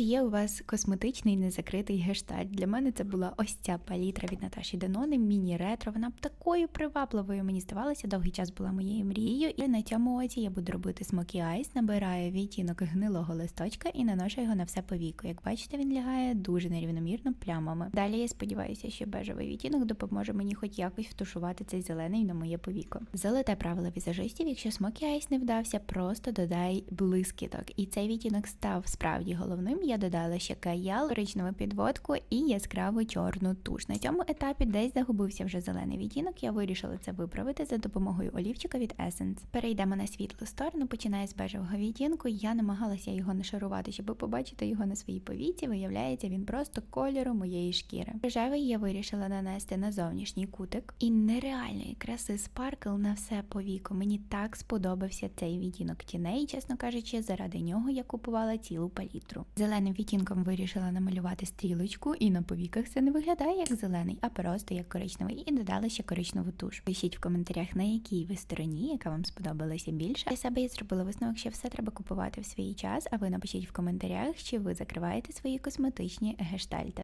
Чи є у вас косметичний незакритий гештальт? Для мене це була ось ця палітра від Наташі Денони, міні-ретро. Вона б такою привабливою мені здавалася, довгий час була моєю мрією. І на цьому оці я буду робити смокі айс, набираю відтінок гнилого листочка і наношу його на все повіку. Як бачите, він лягає дуже нерівномірно плямами. Далі я сподіваюся, що бежевий відтінок допоможе мені хоч якось втушувати цей зелений на моє повіко. Золоте правило візажистів, якщо смокі айс не вдався, просто додай блискіток. І цей відтінок став справді головним. Я додала ще каял, коричневу підводку і яскраву чорну туш. На цьому етапі десь загубився вже зелений відтінок. Я вирішила це виправити за допомогою олівчика від Essence. Перейдемо на світлу сторону. Починаю з бежевого відтінку. Я намагалася його нашарувати, щоб побачити його на своїй повіці. Виявляється, він просто кольору моєї шкіри. Рожевий я вирішила нанести на зовнішній кутик. І нереальної краси спаркл на все повіко. Мені так сподобався цей відтінок тіней, чесно кажучи, заради нього я купувала цілу палітру. Зеленим відтінком вирішила намалювати стрілочку, і на повіках це не виглядає як зелений, а просто як коричневий, і додала ще коричневу туш. Пишіть в коментарях, на якій ви стороні, яка вам сподобалася більше. Для себе я зробила висновок, що все треба купувати в свій час. А ви напишіть в коментарях, чи ви закриваєте свої косметичні гештальти.